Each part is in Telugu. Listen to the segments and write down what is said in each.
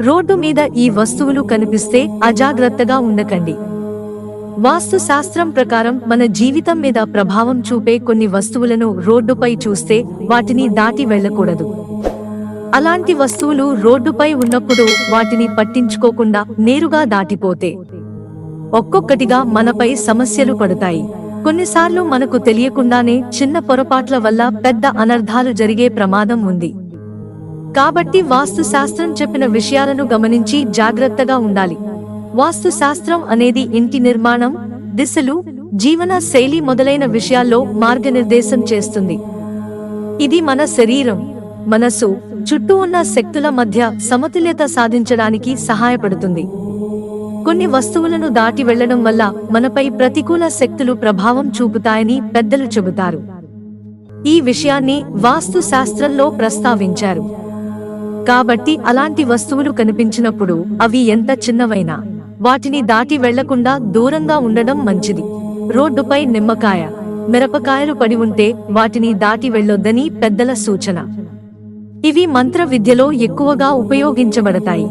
రోడ్డు మీద ఈ వస్తువులు కనిపిస్తే అజాగ్రత్తగా ఉండకండి. వాస్తు శాస్త్రం ప్రకారం మన జీవితం మీద ప్రభావం చూపే కొన్ని వస్తువులను రోడ్డుపై చూస్తే వాటిని దాటి వెళ్ళకూడదు. అలాంటి వస్తువులు రోడ్డుపై ఉన్నప్పుడు వాటిని పట్టించుకోకుండా నేరుగా దాటిపోతే ఒక్కొక్కటిగా మనపై సమస్యలు పడతాయి. కొన్నిసార్లు మనకు తెలియకుండానే చిన్న పొరపాట్ల వల్ల పెద్ద అనర్ధాలు జరిగే ప్రమాదం ఉంది. కాబట్టి వాస్తు శాస్త్రం చెప్పిన విషయాలను గమనించి జాగ్రత్తగా ఉండాలి. వాస్తు శాస్త్రం అనేది ఇంటి నిర్మాణం దిశలు జీవన శైలి మొదలైన విషయాల్లో మార్గనిర్దేశం చేస్తుంది. ఇది మన శరీరం మనసు చుట్టూ ఉన్న శక్తుల మధ్య సమతుల్యత సాధించడానికి సహాయపడుతుంది. కొన్ని వస్తువులను దాటి వెళ్ళడం వల్ల మనపై ప్రతికూల శక్తులు ప్రభావం చూపుతాయని పెద్దలు చెబుతారు. ఈ విషయాన్ని వాస్తు శాస్త్రంలో ప్రస్తావించారు. కాబట్టి అలాంటి వస్తువులు కనిపించినప్పుడు అవి ఎంత చిన్నవైనా వాటిని దాటి వెళ్ళకుండా దూరంగా ఉండడం మంచిది. రోడ్డుపై నిమ్మకాయ మిరపకాయలు పడి ఉంటే వాటిని దాటి వెళ్ళొద్దని పెద్దల సూచన. ఇవి మంత్ర విద్యలో ఎక్కువగా ఉపయోగించబడతాయి.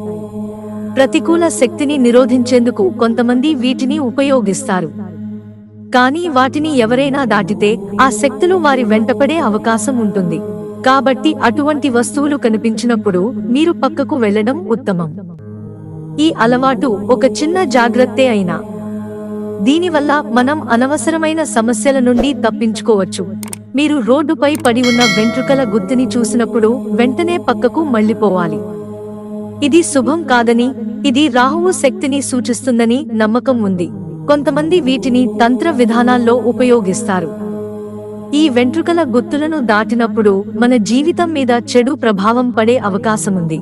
ప్రతికూల శక్తిని నిరోధించేందుకు కొంతమంది వీటిని ఉపయోగిస్తారు. కానీ వాటిని ఎవరైనా దాటితే ఆ శక్తులు వారి వెంటపడే అవకాశం ఉంటుంది. కాబట్టి అటువంటి వస్తువులు కనిపించినప్పుడు మీరు పక్కకు వెళ్ళడం ఉత్తమం. ఈ అలవాటు ఒక చిన్న జాగ్రత్తే అయినా. దీనివల్ల మనం అనవసరమైన సమస్యల నుండి తప్పించుకోవచ్చు. మీరు రోడ్డుపై పడి ఉన్న వెంట్రుకల గుత్తిని చూసినప్పుడు వెంటనే పక్కకు మళ్ళిపోవాలి ఇది శుభం కాదని ఇది రాహువు శక్తిని సూచిస్తుందని నమ్మకం ఉంది. కొంతమంది వీటిని తంత్ర విధానాల్లో ఉపయోగిస్తారు. ఈ వెంట్రుకల గుత్తులను దాటినప్పుడు మన జీవితం మీద చెడు ప్రభావం పడే అవకాశముంది.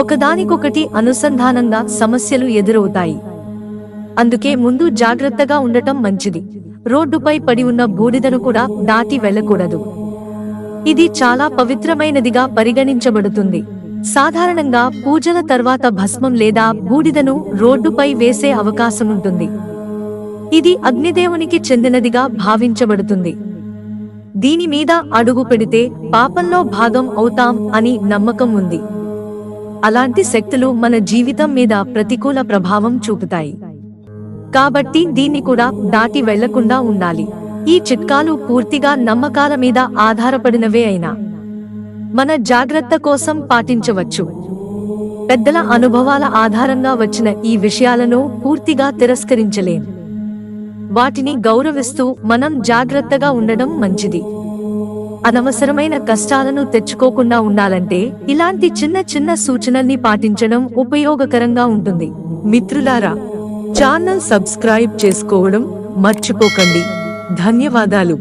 ఒకదానికొకటి అనుసంధానంగా సమస్యలు ఎదురవుతాయి. అందుకే ముందు జాగ్రత్తగా ఉండటం మంచిది. రోడ్డుపై పడి ఉన్న బూడిదను కూడా దాటి వెళ్ళకూడదు. ఇది చాలా పవిత్రమైనదిగా పరిగణించబడుతుంది. సాధారణంగా పూజల తర్వాత భస్మం లేదా బూడిదను రోడ్డుపై వేసే అవకాశముంటుంది. ఇది అగ్నిదేవునికి చెందినదిగా భావించబడుతుంది. దీని మీద అడుగు పెడితే పాపంలో భాగం అవుతాం అని నమ్మకం ఉంది. అలాంటి శక్తులు మన జీవితం మీద ప్రతికూల ప్రభావం చూపుతాయి. కాబట్టి దీన్ని కూడా దాటి వెళ్ళకుండా ఉండాలి. ఈ చిట్కాలు పూర్తిగా నమ్మకాల మీద ఆధారపడినవే అయినా. మన జాగ్రత్త కోసం పాటించవచ్చు. పెద్దల అనుభవాల ఆధారంగా వచ్చిన ఈ విషయాలను పూర్తిగా తిరస్కరించలేం. వాటిని గౌరవిస్తూ మనం జాగ్రత్తగా ఉండడం మంచిది. అనవసరమైన కష్టాలను తెచ్చుకోకుండా ఉండాలంటే ఇలాంటి చిన్న చిన్న సూచనల్ని పాటించడం ఉపయోగకరంగా ఉంటుంది. మిత్రులారా ఛానల్ సబ్స్క్రైబ్ చేసుకోవడం మర్చిపోకండి. ధన్యవాదాలు.